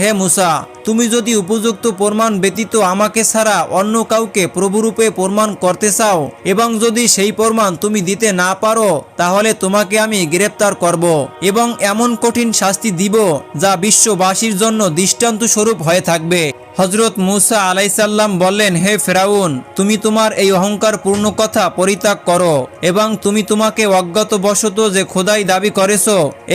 হে মুসা, তুমি যদি উপযুক্ত প্রমাণ ব্যতীত আমাকে ছাড়া অন্য কাউকে প্রভুরূপে প্রমাণ করতে চাও, এবং যদি সেই প্রমাণ তুমি দিতে না পারো, তাহলে তোমাকে আমি গ্রেপ্তার করব এবং এমন কঠিন শাস্তি দিব যা বিশ্ববাসীর জন্য দৃষ্টান্ত স্বরূপ হয়ে থাকবে। হজরত মুসা আলাইসাল্লাম বললেন, হে ফেরাউন, তুমি তোমার এই অহংকার পূর্ণ কথা পরিত্যাগ করো এবং তুমি তোমাকে অজ্ঞাত বশত যে খোদাই দাবি করেছ,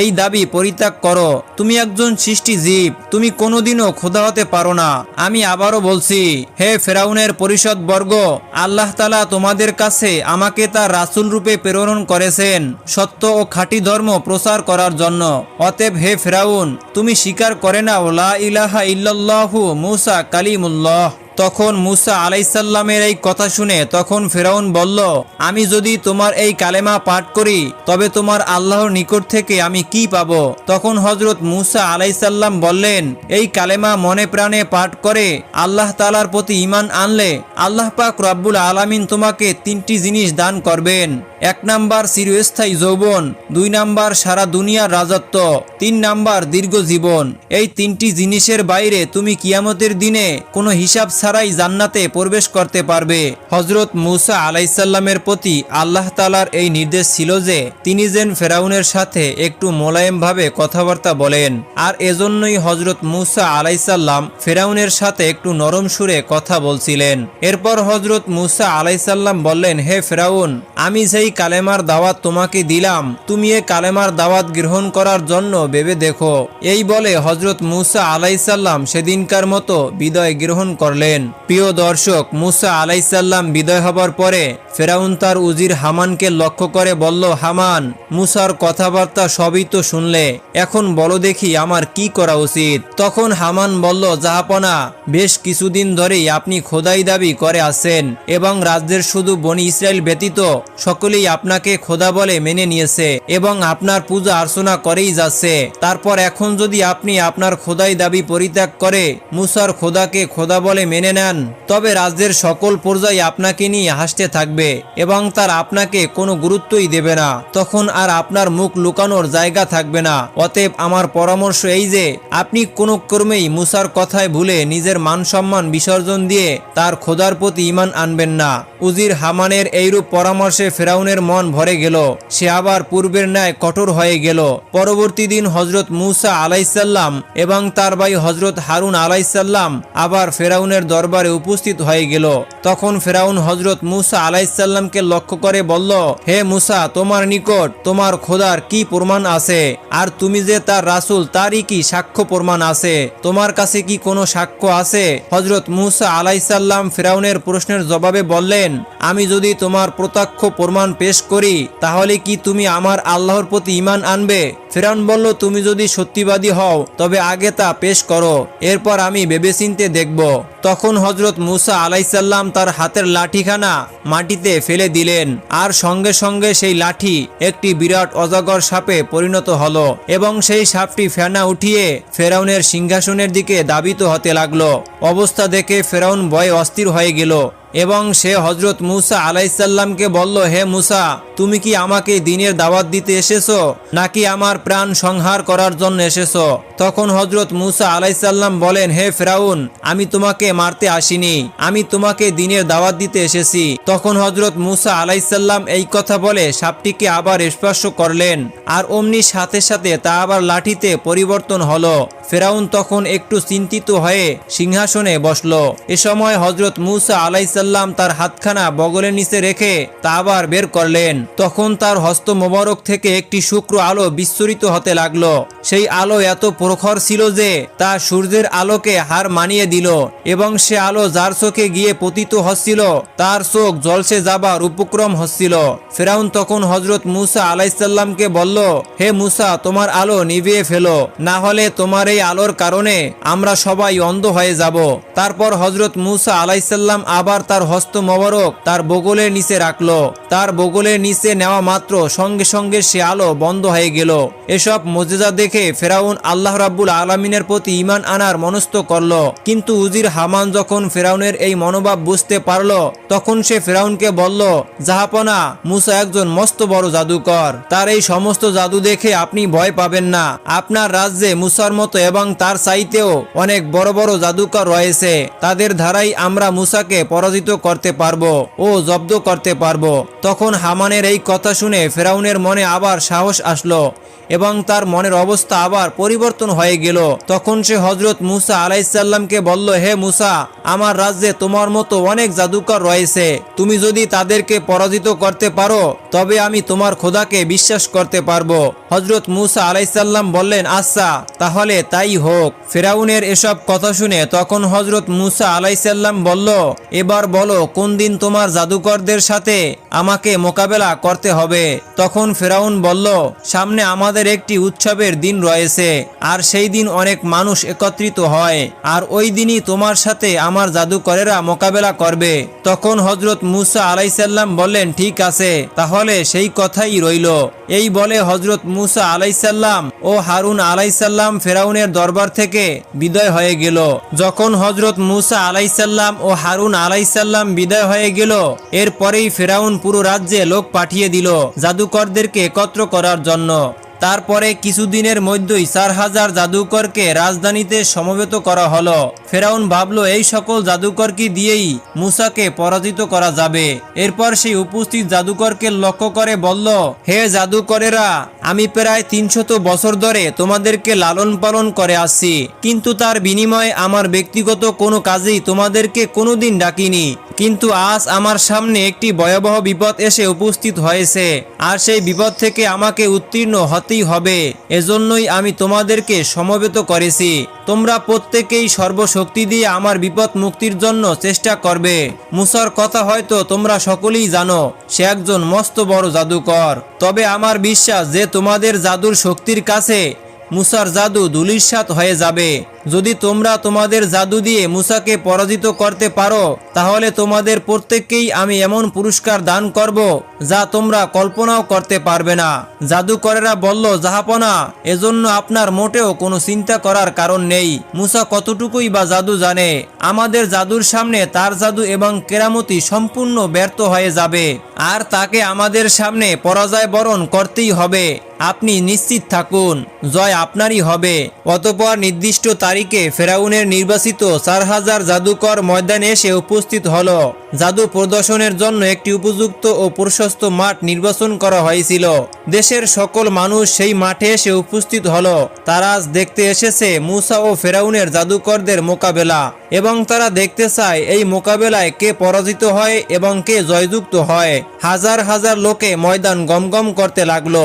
এই দাবি পরিত্যাগ করো। তুমি একজন সৃষ্টি জীব তুমি কোনোদিনও ক্ষুধা হতে পারো না। আমি আবারও বলছি, হে ফেরাউনের পরিষদ বর্গ, আল্লাহ তালা তোমাদের কাছে আমাকে তার রাসুল রূপে প্রেরণ করেছেন। সত্য ও খাঁটি ধর্ম প্রচার করার জন্য। অতএব হে ফেরাউন, তুমি স্বীকার করে নাও, লা ইলাহা ইল্লাল্লাহু মুসা কালিমুল্লাহ। তখন মুসা আলাইসাল্লামের এই কথা শুনে তখন ফেরাউন বলল, আমি যদি তোমার এই কালেমা পাঠ করি, তবে তোমার আল্লাহর নিকট থেকে আমি কি পাব? তখন হজরত মুসা আলাইসাল্লাম বললেন, এই কালেমা মনে প্রাণে পাঠ করে, আল্লাহ তালার প্রতি ইমান আনলে আল্লাহ পাক রব্বুল আলামিন তোমাকে তিনটি জিনিস দান করবেন। এক নাম্বার চিরস্থায়ী যৌবন, দুই নাম্বার সারা দুনিয়ার রাজত্ব, তিন নাম্বার দীর্ঘ জীবন। এই তিনটি জিনিসের বাইরে তুমি কিয়ামতের দিনে কোনো হিসাব ছাড়াই জান্নাতে প্রবেশ করতে পারবে। হজরত মুসা আলাইসাল্লামের প্রতি আল্লাহ তালার এই নির্দেশ ছিল যে, তিনি যেন ফেরাউনের সাথে একটু মোলায়েমভাবে কথাবার্তা বলেন। আর এজন্যই হজরত মুসা আলাইসাল্লাম ফেরাউনের সাথে একটু নরম সুরে কথা বলছিলেন। এরপর হজরত মুসা আলাইসাল্লাম বললেন, হে ফেরাউন, আমি যেই কালেমার দাওয়াত তোমাকে দিলাম, তুমি এ কালেমার দাওয়াত গ্রহণ করার জন্য ভেবে দেখো। এই বলে হজরত মুসা আলাইসাল্লাম সেদিনকার মতো বিদায় গ্রহণ করলেন। প্রিয় দর্শক, মুসা আলাইসাল্লাম বিদায় হবার পরে ফেরাউন তার উজির হামানকে লক্ষ্য করে বলল, হামান, মুসার কথাবার্তা সবই তো শুনলে, এখন বলো দেখি আমার কি করা উচিত। তখন হামান বলল, জাহাপনা, বেশ কিছুদিন ধরেই আপনি খোদাই দাবি করে আছেন এবং রাজ্যের শুধু বনি ইসরায়েল ব্যতীত সকলেই আপনাকে খোদা বলে মেনে নিয়েছে এবং আপনার পূজা অর্চনা করেই যাচ্ছে। তারপর এখন যদি আপনি আপনার খোদাই দাবি পরিত্যাগ করে মুসার খোদাকে খোদা বলে মেনে নেন। তবে রাজ্যের সকল পর্যায়ে আপনাকে নিয়ে হাসতে থাকবে এবং তার আপনাকে কোনো গুরুত্বই দেবে না। তখন আর আপনার মুখ লুকানোর জায়গা থাকবে না। অতএব আমার পরামর্শ এই যে, আপনি কোনো ক্রমেই মুসার কথায় ভুলে নিজের মান সম্মান বিসর্জন দিয়ে তার খোদার প্রতি ইমান আনবেন না। উজির হামানের এইরূপ পরামর্শে ফেরাউনের মন ভরে গেল। সে আবার পূর্বের ন্যায় কঠোর হয়ে গেল। পরবর্তী দিন হজরত মুসা আলাইসাল্লাম এবং তার ভাই হজরত হারুন আলাইসাল্লাম আবার ফেরাউনের দরবারে উপস্থিত হয়ে গেল। তখন ফেরাউন হজরত মুসা আলাইসাল্লামকে লক্ষ্য করে বলল, হে মুসা, তোমার নিকট তোমার খোদার কি প্রমাণ আছে? আর তুমি যে তার রাসূল, তারই কি সাক্ষ্য প্রমাণ আছে? তোমার কাছে কি কোনো সাক্ষ্য আছে? হজরত মুসা আলাইসাল্লাম ফেরাউনের প্রশ্নের জবাবে বললেন, আমি যদি তোমার প্রত্যক্ষ প্রমাণ পেশ করি, তাহলে কি তুমি আমার আল্লাহর প্রতি ইমান আনবে? ফেরাউন বলল, তুমি যদি সত্যিবাদী হও, তবে আগে তা পেশ করো, এরপর আমি ভেবেচিন্তে দেখব। তখন হজরত মুসা আলাইসাল্লাম তার হাতের লাঠিখানা মাটিতে ফেলে দিলেন, আর সঙ্গে সঙ্গে সেই লাঠি একটি বিরাট অজাগর সাপে পরিণত হল এবং সেই সাপটি ফেনা উঠিয়ে ফেরাউনের সিংহাসনের দিকে দাবিত হতে লাগল। অবস্থা দেখে ফেরাউন ভয়ে অস্থির হয়ে গেল। এবং সে হজরত মুসা আলাইসাল্লামকে বলল, হে মুসা, তুমি কি আমাকে দিনের দাওয়াত দিতে এসেছ? নাকি আমার প্রাণ সংহার করার জন্য এসেছ? তখন হজরত মুসা আলাইসাল্লাম বলেন, হে ফেরাউন, আমি তোমাকে মারতে আসিনি। আমি তোমাকে দিনের দাওয়াত দিতে এসেছি। তখন হজরত মুসা আলাইসাল্লাম এই কথা বলে সাপটিকে আবার স্পর্শ করলেন আর অমনি সাথে সাথে তা আবার লাঠিতে পরিবর্তন হলো। ফেরাউন তখন একটু চিন্তিত হয়ে সিংহাসনে বসল। এ সময় হজরত মুসা আলাইসাল্লাম তার হাতখানা বগলের নিচে রেখে তা আবার বের করলেন। তখন তার হস্ত মোবারক থেকে একটি শুক্র আলো বিস্ফোরিত হতে লাগল। সেই আলো এত প্রখর ছিল যে তা সূর্যের আলোকে হার মানিয়ে দিল এবং সে আলো যার চোখে গিয়ে পতিত হচ্ছিল, তার চোখ জলসে যাবার উপক্রম হচ্ছিল। ফেরাউন তখন হজরত মুসা আলাইসাল্লামকে বলল, হে মুসা, তোমার আলো নিভিয়ে ফেলো। না হলে তোমার এই আলোর কারণে আমরা সবাই অন্ধ হয়ে যাব। তারপর হজরত মুসা আলাইসাল্লাম আবার তার হস্ত মোবারক তার বগলের নিচে রাখল। তার বগলের নিচে নেওয়া মাত্র সঙ্গে সঙ্গে সে আলো বন্ধ হয়ে গেল। এসব মজেজা দেখে ফেরাউন আল্লাহর রাব্বুল আলমিনের প্রতি ইমান আনার মনস্থ করল। কিন্তু উজির হামান যখন ফেরাউনের এই মনোভাব বুঝতে পারল, তখন সে ফেরাউনকে বলল, জাহাপনা, মুসা একজন মস্ত বড় জাদুকর। তার এই সমস্ত জাদু দেখে আপনি ভয় পাবেন না। আপনার রাজ্যে মুসার মতো এবং তার চাইতেও অনেক বড় বড় জাদুকর রয়েছে। তাদের ধারাই আমরা মুসাকে পরাজিত করতে পারব ও জব্দ করতে পারব। তখন হামানের এই কথা শুনে ফেরাউনের মনে আবার সাহস আসলো এবং তার মনের অবস্থা আবার পরিবর্তন হয়ে গেল, তখন সে হজরত মুসা আলাইসাল্লামকে বলল, হে মুসা, আমার রাজ্যে তোমার মতো অনেক জাদুকর রয়েছে। তুমি যদি তাদেরকে পরাজিত করতে পারো, তবে আমি তোমার খোদাকে বিশ্বাস করতে পারব। হজরত মুসা আলাইসাল্লাম বললেন আচ্ছা তাহলে তাই হোক। ফেরাউনের এসব কথা শুনে তখন হজরত মুসা আলাইসাল্লাম বলল, এবার বলো, কোন দিন তোমার জাদুকরদের সাথে আমাকে মোকাবেলা করতে হবে? তখন ফেরাউন বলল, সামনে আমাদের একটি উৎসবের দিন রয়েছে, আর সেই দিন অনেক মানুষ একত্রিত হয়। আর ওই দিনই তোমার সাথে আমার জাদুকরেরা মোকাবেলা করবে। তখন হজরত মুসা আলাইসাল্লাম বললেন, ঠিক আছে, তাহলে সেই কথাই রইল। এই বলে হজরত মুসা আলাইসাল্লাম ও হারুন আলাইসাল্লাম ফেরাউনের দরবার থেকে বিদায় হয়ে গেল। যখন হজরত মুসা আলাইসাল্লাম ও হারুন আলাইসাল্লাম বিদায় হয়ে গেল, এরপরেই ফেরাউন পুরো রাজ্যে লোক পাঠিয়ে দিল জাদুকরদেরকে একত্র করার জন্য। তারপরে কিছুদিনের মধ্যেই চার হাজার জাদুকরকে রাজধানীতে সমবেত করা হলো। ফেরাউন ভাবলো, এই সকল জাদুকরকে দিয়েই মুসাকে পরাজিত করা যাবে। এরপর সেই উপস্থিত জাদুকরকে লক্ষ্য করে বলল, হে জাদুকরেরা, আমি প্রায় তিনশত বছর ধরে তোমাদেরকে লালন পালন করে আসছি, কিন্তু তার বিনিময়ে আমার ব্যক্তিগত কোনো কাজেই তোমাদেরকে কোনোদিন ডাকিনি। কিন্তু আজ আমার সামনে একটি ভয়াবহ বিপদ এসে উপস্থিত হয়েছে, আর সেই বিপদ থেকে আমাকে উত্তীর্ণ হতেই হবে। এজন্যই আমি তোমাদেরকে সমবেত করেছি। তোমরা প্রত্যেকেই সর্বশক্তি দিয়ে আমার বিপদ মুক্তির জন্য চেষ্টা করবে। মুসার কথা হয়তো তোমরা সকলেই জানো, সে একজন মস্ত বড় জাদুকর। তবে আমার বিশ্বাস যে তোমাদের জাদুর শক্তির কাছে মুসার জাদু ধুলিস্বাত হয়ে যাবে। যদি তোমরা তোমাদের জাদু দিয়ে মুসাকে পরাজিত করতে পারো, তাহলে তোমাদের প্রত্যেককেই আমি এমন পুরস্কার দান করব যা তোমরা কল্পনাও করতে পারবে না। জাদুকরেরা বলল, জাহাপনা, এজন্য আপনার মোটেও কোনো চিন্তা করার কারণ নেই। মুসা কতটুকুই বা জাদু জানে? আমাদের জাদুর সামনে তার জাদু এবং কেরামতি সম্পূর্ণ ব্যর্থ হয়ে যাবে। আর তাকে আমাদের সামনে পরাজয় বরণ করতেই হবে। আপনি নিশ্চিত থাকুন, জয় আপনারই হবে। অতপর নির্দিষ্ট তারিখে ফেরাউনের নির্বাচিত চার হাজার জাদুকর ময়দানে এসে উপস্থিত হল। জাদু প্রদর্শনের জন্য একটি উপযুক্ত ও প্রশস্ত মাঠ নির্বাচন করা হয়েছিল। দেশের সকল মানুষ সেই মাঠে এসে উপস্থিত হল। তারা আজ দেখতে এসেছে মুসা ও ফেরাউনের জাদুকরদের মোকাবেলা। এবং তারা দেখতে চায়, এই মোকাবেলায় কে পরাজিত হয় এবং কে জয়যুক্ত হয়। হাজার হাজার লোকে ময়দান গমগম করতে লাগল।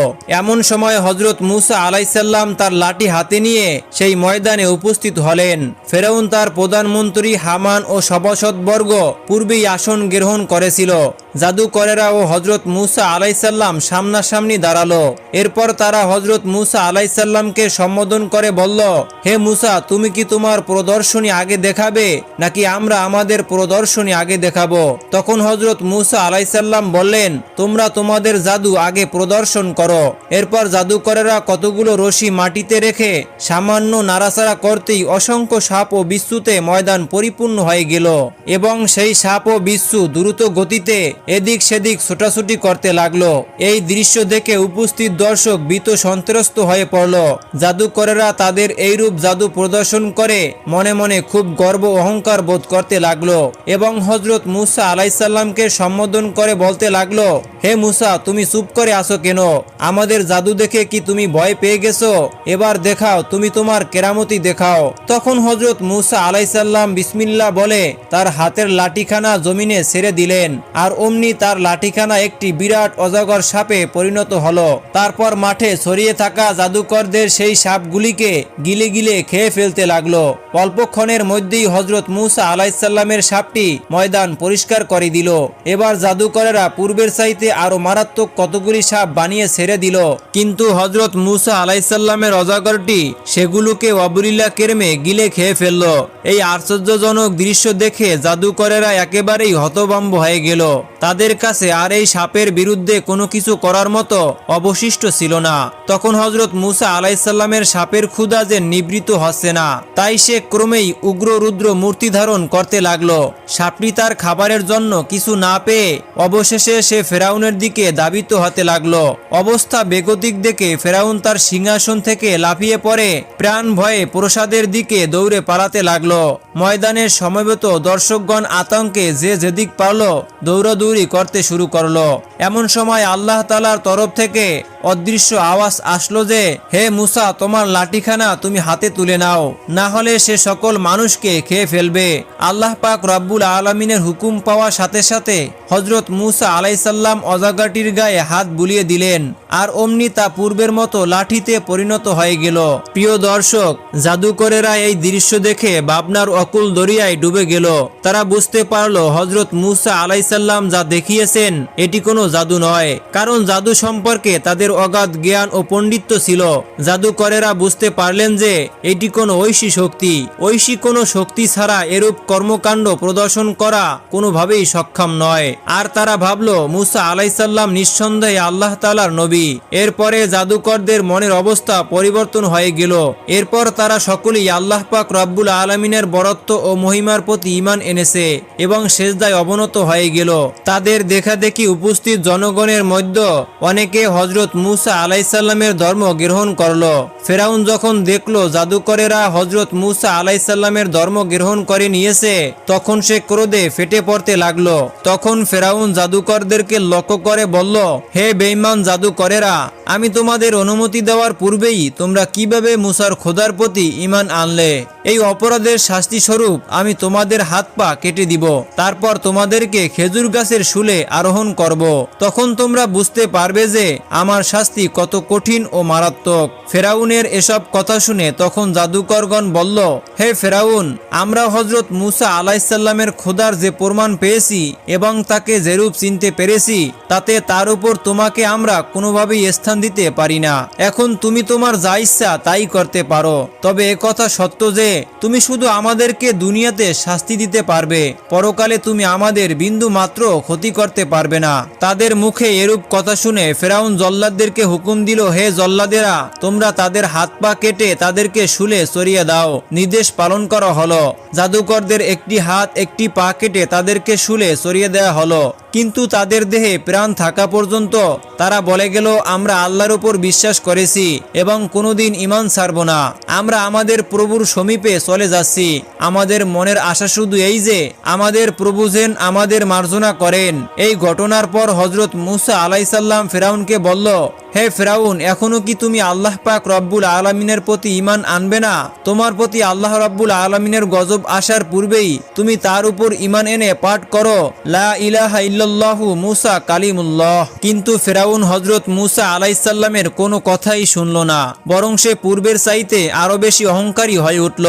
এমন সময় হজরত মুসা আলাইসাল্লাম তার লাঠি হাতে নিয়ে সেই ময়দানে উপস্থিত হলেন। ফেরাউন তার প্রধানমন্ত্রী হামান ও সভাসদবর্গ পূর্বেই আসন গ্রহণ করেছিল। জাদুকরেরা ও হজরত মুসা আলাইসাল্লাম সামনাসামনি দাঁড়াল। এরপর তারা হজরত মুসা আলাইসাল্লামকে সম্বোধন করে বলল, হে মুসা, তুমি কি তোমার প্রদর্শনী আগে দেখাবে, নাকি আমরা আমাদের প্রদর্শনী আগে দেখাবো? তখন হজরত মুসা আলাইসাল্লাম বললেন, তোমরা তোমাদের জাদু আগে প্রদর্শন করো। এরপর জাদুকরেরা কতগুলো রশি মাটিতে রেখে সামান্য নাড়াচাড়া করতেই অসংখ্য সাপ ও বিশ্বুতে ময়দান পরিপূর্ণ হয়ে গেল এবং সেই সাপ ও বিশ্বু দ্রুত গতিতে এদিক সেদিক ছোটাছুটি করতে লাগল। এই দৃশ্য দেখে উপস্থিত দর্শক ভীত সন্ত্রস্ত হয়ে পড়ল। জাদুকরেরা তাদের এইরূপ জাদু প্রদর্শন করে মনে মনে খুব গর্ব অহংকার বোধ করতে লাগল এবং হজরত মুসা আলাইসাল্লামকে সম্বোধন করে বলতে লাগল, হে মুসা, তুমি চুপ করে আসো কেন? আমাদের জাদু দেখে কি তুমি ভয় পেয়ে গেছো? এবার দেখাও, তুমি তোমার কেরামতি দেখাও। তখন হজরত মুসা আলাইসাল্লাম বিসমিল্লা বলে তার হাতের লাঠিখানা জমিনে ছেড়ে দিলেন। আর অমনি তার লাঠিখানা একটি বিরাট অজগর সাপে পরিণত হলো। তারপর মাঠে ছড়িয়ে থাকা জাদুকরদের সেই সাপগুলিকে গিলে গিলে খেয়ে ফেলতে লাগল। অল্পক্ষণের মধ্যেই হজরত মুসা আলাইসাল্লামের সাপটি ময়দান পরিষ্কার করে দিল। এবার জাদুকরেরা পূর্বের চাইতে আরও মারাত্মক কতগুলি সাপ বানিয়ে ছেড়ে দিল। কিন্তু হজরত মুসা আলাইসাল্লামের অজাগরটি সেগুলোকে অবলীলা কেরমে গিলে খেয়ে ফেলল। এই আশ্চর্যজনক দৃশ্য দেখে জাদুকরেরা একেবারেই হতভম্ব হয়ে গেল। তাদের কাছে আর এই সাপের বিরুদ্ধে কোনো কিছু করার মতো অবশিষ্ট ছিল না। তখন হজরত মুসা আলাইসাল্লামের সাপের ক্ষুধা যে নিবৃত হচ্ছে না, তাই সে ক্রমেই উগ্র রুদ্র মূর্তি ধারণ করতে লাগল। সাপটি তার খাবারের জন্য কিছু না পেয়ে অবশেষে সে ফেরাউনের দিকে দাবিত হতে লাগল। অবস্থা বেগতিক দেখে ফেরাউন তার সিংহাসন থেকে লাফিয়ে পড়ে প্রাণ ভয়ে প্রসাদের দিকে দৌড়ে পালাতে লাগল। ময়দানের সমবেত দর্শকগণ আতঙ্কে যে যেদিক পারল দৌড়াদৌড়ি করতে শুরু করল। এমন সময় আল্লাহ তালার তরফ থেকে অদৃশ্য আওয়াজ আসলো যে, হে মুসা, তোমার লাঠিখানা তুমি হাতে তুলে নাও। না হলে সে সকল মানুষকে খেয়ে ফেলবে। আল্লাহ পাক রব্বুল আলমিনের হুকুম পাওয়ার সাথে সাথে হজরত মুসা আলাইসাল্লাম অজাগাটির গায়ে হাত বুলিয়ে দিলেন, আর অমনি তা পূর্বের মতো লাঠিতে পরিণত হয়ে গেল। প্রিয় দর্শক, জাদুকরেরা এই দৃশ্য দেখে ভাবনার অকুল দরিয়ায় ডুবে গেল। তারা বুঝতে পারল হজরত মুসা আলাইসাল্লাম যা দেখিয়েছেন, এটি কোনো জাদু নয়, কারণ জাদু সম্পর্কে তাদের অগাধ জ্ঞান ও পণ্ডিত্য ছিল। জাদুকরেরা বুঝতে পারলেন যে এটি কোনো ঐশী শক্তি। ঐশী কোনো শক্তি ছাড়া এরূপ কর্মকাণ্ড প্রদর্শন করা কোনোভাবেই সক্ষম নয়। আর তারা ভাবলো, মুসা আলাইসাল্লাম নিঃসন্দেহে আল্লাহ তালার নবী। এরপরে জাদুকরদের মনের অবস্থা পরিবর্তন হয়ে গেল। এরপর তারা সকলেই আল্লাহ পাক রব্বুল আলমিনের বরত্ব ও মহিমার প্রতি ইমান এনেছে এবং সেজদায় অবনত হয়ে গেল। তাদের দেখা দেখি উপস্থিত জনগণের মধ্যে অনেকে হজরত মুসা আলাইসাল্লামের ধর্ম গ্রহণ করল। ফেরাউন যখন দেখল জাদুকরেরা হজরত মুসা আলাইসাল্লামের ধর্ম গ্রহণ করে নিয়েছে, তখন সে ক্রোধে ফেটে পড়তে লাগল। তখন ফেরাউন জাদুকরদেরকে লক্ষ্য করে বলল, হে বেইমান জাদুকরেরা, আমি তোমাদের অনুমতি দেওয়ার পূর্বেই তোমরা কীভাবে মুসার খোদার প্রতি ইমান আনলে? এই অপরাধের শাস্তি স্বরূপ আমি তোমাদের হাত পা কেটে দিব, তারপর তোমাদেরকে খেজুর গাছের শুলে আরোহণ করব। তখন তোমরা বুঝতে পারবে যে আমার শাস্তি কত কঠিন ও মারাত্মক। ফেরাউনের এসব কথা শুনে তখন জাদুকরগণ বলল, হে ফেরাউন, আমরা হজরত মুসা আলাইসাল্লামের খোদার যে প্রমাণ পেয়েছি এবং তাকে যেরূপ চিনতে পেরেছি, তাতে তার উপর তোমাকে আমরা কোনোভাবেই স্থান দিতে পারি না। এখন তুমি তোমার যা ইচ্ছা তাই করতে পারো। তবে কথা সত্য যে, তুমি শুধু আমাদেরকে দুনিয়াতে শাস্তি দিতে পারবে। পরকালে তুমি আমাদের বিন্দু মাত্র ক্ষতি করতে পারবে না। তাদের মুখে এরূপ কথা শুনে ফেরাউন জল্লাদদেরকে হুকুম দিল, হে জল্লাদেরা, তোমরা তাদের হাত পা কেটে তাদেরকে শুলে সরিয়ে দাও। নির্দেশ পালন করা হলো। জাদুকরদের একটি হাত, একটি পা কেটে তাদেরকে শুলে সরিয়ে দেওয়া হলো। কিন্তু তাদের দেহে প্রাণ থাকা পর্যন্ত তারা বলে গেল, আমরা আল্লাহর উপর বিশ্বাস করেছি এবং কোনোদিন ইমান ছাড়ব না। আমরা আমাদের প্রভুর সমীপে চলে যাচ্ছি। আমাদের মনের আশা শুধু এই যে, আমাদের প্রভু যেন আমাদের মার্জনা করেন। এই ঘটনার পর হজরত মুসা আলাইসাল্লাম ফেরাউনকে বলল হে ফেরাউন, এখনও কি তুমি আল্লাহ পাক রব্বুল আলমিনের প্রতি ইমান আনবে না? তোমার প্রতি আল্লাহ রব্বুল আলমিনের গজব আসার পূর্বেই তুমি তার উপর ইমান এনে পাঠ করো। লা মুসা কালিমুল্লাহ। কিন্তু ফেরাউন হজরত মুসা আলাইসাল্লামের কোনো কথাই শুনল না, বরং সে পূর্বের চাইতে আরও বেশি অহংকারী হয়ে উঠল।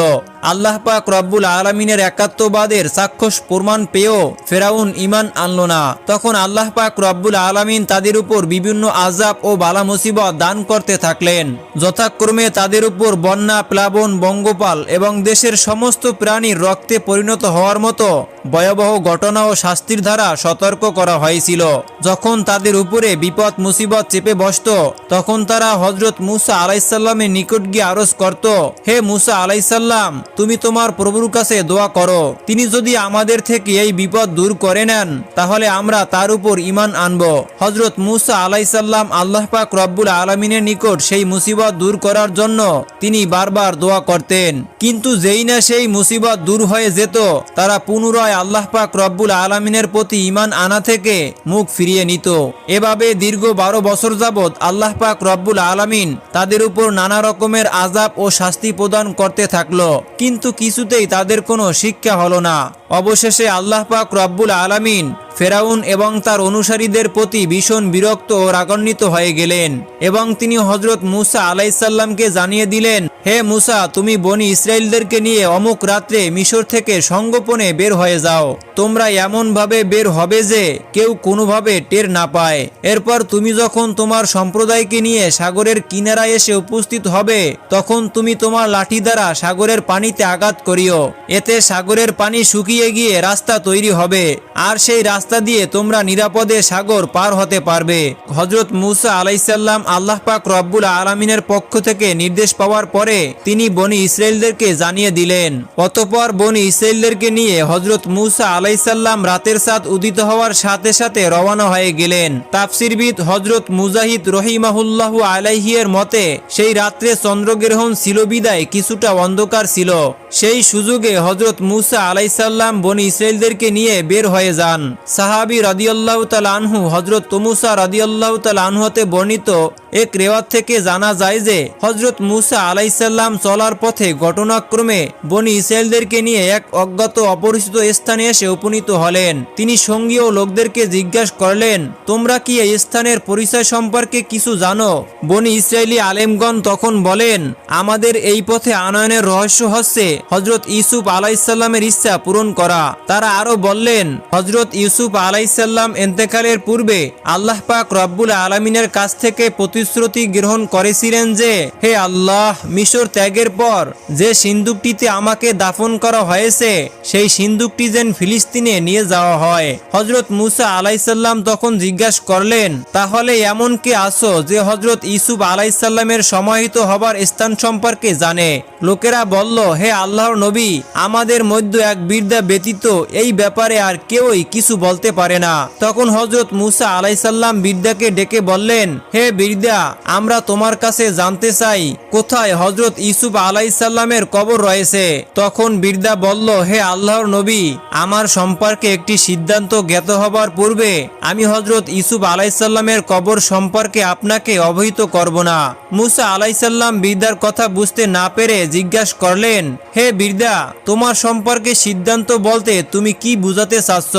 আল্লাহ পাক রব্বুল আলমিনের একাত্মবাদের চাক্ষুষ প্রমাণ পেয়েও ফেরাউন ইমান আনল না। তখন আল্লাহ পাক রব্বুল আলমিন তাদের উপর বিভিন্ন আজাব ও বালা মুসিবত দান করতে থাকলেন। যথাক্রমে তাদের উপর বন্যা, প্লাবন, বঙ্গপাল এবং দেশের সমস্ত প্রাণীর রক্তে পরিণত হওয়ার মতো ভয়াবহ ঘটনা ও শাস্তির দ্বারা সতর্ক করা হয়েছিল। যখন তাদের উপরে বিপদ, মুসিবত চেপে বসত, তখন তারা হজরত মুসা আলাইসাল্লামের নিকট গিয়ে আরজ করত, হে মুসা আলাইসাল্লাম তুমি তোমার প্রভুর কাছে দোয়া করো। তিনি যদি আমাদের থেকে এই বিপদ দূর করে নেন, তাহলে আমরা তার উপর ইমান আনব। হজরত মুসা আলাইসাল্লাম আল্লাহ পাক রব্বুল আলমিনের নিকট সেই মুসিবত দূর করার জন্য তিনি বারবার দোয়া করতেন। কিন্তু যেই না সেই মুসিবত দূর হয়ে যেত, তারা পুনরায় আল্লাহ পাক রব্বুল আলমিনের প্রতি ইমান আনা থেকে মুখ ফিরিয়ে নিত। এভাবে দীর্ঘ বারো বছর যাবৎ আল্লাহ পাক রব্বুল আলমিন তাদের উপর নানা রকমের আজাব ও শাস্তি প্রদান করতে থাকল। কিন্তু কিছুতেই তাদের কোনো শিক্ষা হলো না। অবশেষে আল্লাহ পাক রব্বুল আলামিন ফেরাউন এবং তার অনুসারীদের প্রতি ভীষণ বিরক্ত ও রাগান্বিত হয়ে গেলেন এবং তিনি হজরত মুসা আলাইসাল্লামকে জানিয়ে দিলেন, হে মুসা, তুমি বনি ইসরায়েলদেরকে নিয়ে অমুক রাত্রে মিশর থেকে সঙ্গোপনে বের হয়ে যাও। তোমরা এমনভাবে বের হবে যে কেউ কোনোভাবে টের না পায়। এরপর তুমি যখন তোমার সম্প্রদায়কে নিয়ে সাগরের কিনারায় এসে উপস্থিত হবে, তখন তুমি তোমার লাঠি দ্বারা সাগরের পানিতে আঘাত করিও। এতে সাগরের পানি শুকিয়ে গিয়ে রাস্তা তৈরি হবে। আর সেই রাস্তা দিয়ে তোমরা নিরাপদে সাগর পার হতে পারবে। হজরত মুসা আলাইসাল্লাম আল্লাহ পাক রব্বুল আলমিনের পক্ষ থেকে নির্দেশ পাওয়ার পরে তিনি বনি ইসরায়েলদেরকে জানিয়ে দিলেন। অতপর বনি ইসরায়েলদেরকে নিয়ে হজরত মুসা আলাইসাল্লাম রাতের সাত উদিত হওয়ার সাথে সাথে রওনা হয়ে গেলেন। তাফসিরবিদ হজরত মুজাহিদ রহিমাহুল্লাহ আলাইহিয়ের মতে, সেই রাত্রে চন্দ্রগ্রহণ ছিল বিদায়, কিছুটা অন্ধকার ছিল। সেই সুযোগে হজরত মুসা আলাইসাল্লাম বনি ইসরায়েলদেরকে নিয়ে বের হয়ে যান। সাহাবি রাদিয়াল্লাহ তাল আনহু হজরত তমুসা তাল আনহুতে বর্ণিত এক রেওয়াত থেকে জানা যায় যে হজরত মুসা আলাইসাল্লাম চলার পথে ঘটনাক্রমে বনি ইসরায়েলদেরকে নিয়ে এক অজ্ঞাত অপরিচিত স্থানে এসে উপনীত হলেন। তিনি সঙ্গী ও লোকদেরকে জিজ্ঞাসা করলেন, তোমরা কি এই স্থানের পরিচয় সম্পর্কে কিছু জানো? বনি ইসরায়েলি আলেমগণ তখন বলেন, আমাদের এই পথে আনয়নের রহস্য হচ্ছে হজরত ইউসুফ আলাইসাল্লামের ইচ্ছা পূরণ করা। তারা আরও বললেন হজরত ইউসুফ আলাইসাল্লাম এন্তেকালের পূর্বে আল্লাহ পাক রব্বুল আলমিনের কাছ থেকে প্রতিশ্রুতি গ্রহণ করেছিলেন যে, হে আল্লাহ, মিশর ত্যাগের পর যে সিন্দুকটিতে আমাকে দাফন করা হয়েছে, সেই সিন্দুকটি যেন ফিলিস্তিনে নিয়ে যাওয়া হয়। হজরত মুসা আলাইসাল্লাম তখন জিজ্ঞাসা করলেন, তাহলে এমন কে আসো যে হজরত ইসুফ আলাইসাল্লামের সমাহিত হবার স্থান সম্পর্কে জানে? লোকেরা বলল, হে আল্লাহর নবী, আমাদের মধ্যে এক বীরদা ব্যতীত এই ব্যাপারে আর কেউই কিছু বলতে পারে না। তখন হজরত মুসা আলাইসাল্লাম বীরদাকে ডেকে বললেন, হে বীরদা আমরা তোমার কাছে জানতে চাই, কোথায় হজরত ইসুফ আলাইসাল্লামের কবর রয়েছে? তখন বীরদা বলল, হে আল্লাহর নবী, আমার সম্পর্কে একটি সিদ্ধান্ত জ্ঞাত হবার পূর্বে আমি হজরত ইসুফ আলাইসাল্লামের কবর সম্পর্কে আপনাকে অবহিত করব না। মুসা আলাইসাল্লাম বীরদার কথা বুঝতে না পেরে জিজ্ঞাসা করলেন, হে বীরদা তোমার সম্পর্কে সিদ্ধান্ত বলতে তুমি কি বুঝাতে চাচ্ছ?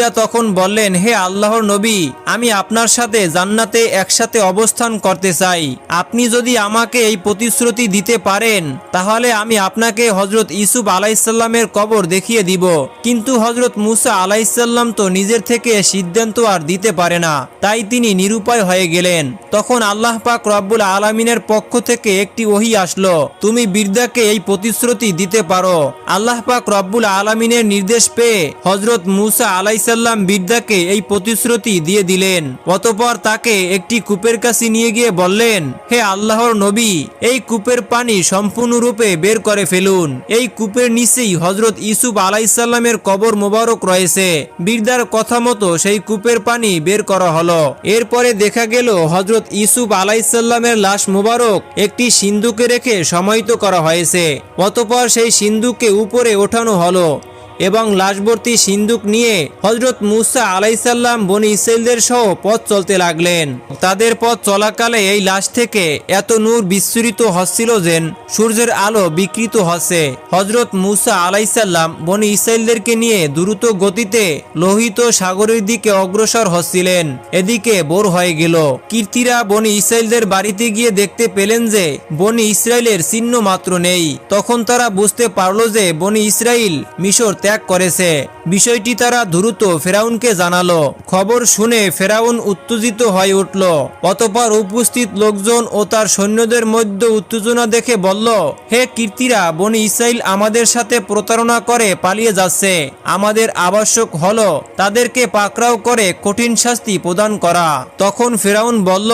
বীরদা তখন বললেন, হে আল্লাহর নবী, আমি আপনার সাথে জান্নাতে একসাথে অবস্থান করতে চাই। আপনি যদি আমাকে এই প্রতিশ্রুতি দিতে পারেন, তাহলে আমি আপনাকে হজরত ইসুফ আলাইসাল্লামের কবর দেখিয়ে দিব। কিন্তু হজরত মুসা আলাইসাল্লাম তো নিজের থেকে সিদ্ধান্ত আর দিতে পারে না, তাই তিনি নিরুপায় হয়ে গেলেন। তখন আল্লাহ পাক রব্বুল আলমিনের পক্ষ থেকে একটি ওহি আসলো, তুমি বীরদাকে এই প্রতিশ্রুতি দিতে পারো। আল্লাহ পাক রব্বুল আলমিনের নির্দেশ পেয়ে হজরত মুসা আলাইসাল্লাম বীরদাকে এই প্রতিশ্রুতি দিয়ে দিলেন। অতপর তাকে একটি কূপের কাছে নিয়ে গিয়ে বললেন, হে আল্লাহর নবী, এই কূপের পানি সম্পূর্ণরূপে বের করে ফেলুন। এই কূপের নিচেই হজরত ইসুফ আলাইসাল্লামের কবর মোবারক রয়েছে। বীরদার কথা মতো সেই কূপের পানি বের করা হলো। এরপরে দেখা গেল হজরত ইসুফ আলাইসাল্লামের লাশ মোবারক একটি সিন্ধুকে রেখে সমাহিত করা হয়েছে। অতপর সেই সিন্ধুকে উপরে ওঠানো হলো। এবং লাশবর্তী সিন্দুক নিয়ে হজরত মুসা আলাইসাল্লাম বনি ইসরায়েলদের সহ পথ চলতে লাগলেন। তাদের পথ চলাকালে এই লাশ থেকে এত নূর বিস্তৃত হচ্ছিল যেন সূর্যের আলো বিকৃত হচ্ছে। হজরত মুসা আলাইসাল্লাম বনি ইসরায়েলদেরকে নিয়ে দ্রুত গতিতে লোহিত সাগরের দিকে অগ্রসর হচ্ছিলেন। এদিকে বোর হয়ে গেল। কীর্তিরা বনি ইসরায়েলদের বাড়িতে গিয়ে দেখতে পেলেন যে বনি ইসরায়েলের চিহ্ন মাত্র নেই। তখন তারা বুঝতে পারল যে বনি ইসরায়েল মিশর ত্যাগ করেছে। বিষয়টি তারা দ্রুত ফেরাউনকে জানালো। খবর শুনে ফেরাউন উত্তেজিত হয়ে উঠল। অতপর উপস্থিত লোকজন ও তার সৈন্যদের মধ্যে উত্তেজনা দেখে বলল, হে কীর্তিরা, বনি ইসরায়েল আমাদের সাথে প্রতারণা করে পালিয়ে যাচ্ছে। আমাদের আবশ্যক হলো তাদেরকে পাকড়াও করে কঠিন শাস্তি প্রদান করা। তখন ফেরাউন বলল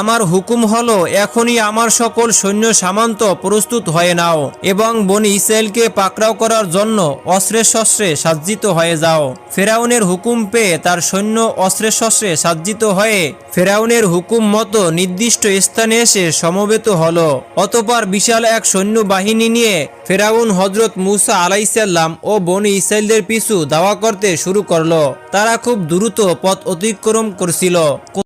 আমার হুকুম হলো, এখনই আমার সকল সৈন্য সামান্ত প্রস্তুত হয়ে নাও এবং বনি ইসরায়েলকে পাকড়াও করার জন্য অস্ত্রের শস্ত্রে সাজ্জিত হয়ে যাও। ফেরাউনের হুকুম পেয়ে তার সৈন্য অস্ত্রের শস্ত্রে সাজ্জিত হয়ে ফেরাউনের হুকুম মতো নির্দিষ্ট স্থানে এসে সমবেত হলো। অতপর বিশাল এক সৈন্য বাহিনী নিয়ে ফেরাউন হজরত মুসা আলাইসাল্লাম ও বনি ইসরায়েলদের পিছু দাওয়া করতে শুরু করল। তারা খুব দ্রুত পথ অতিক্রম করছিল।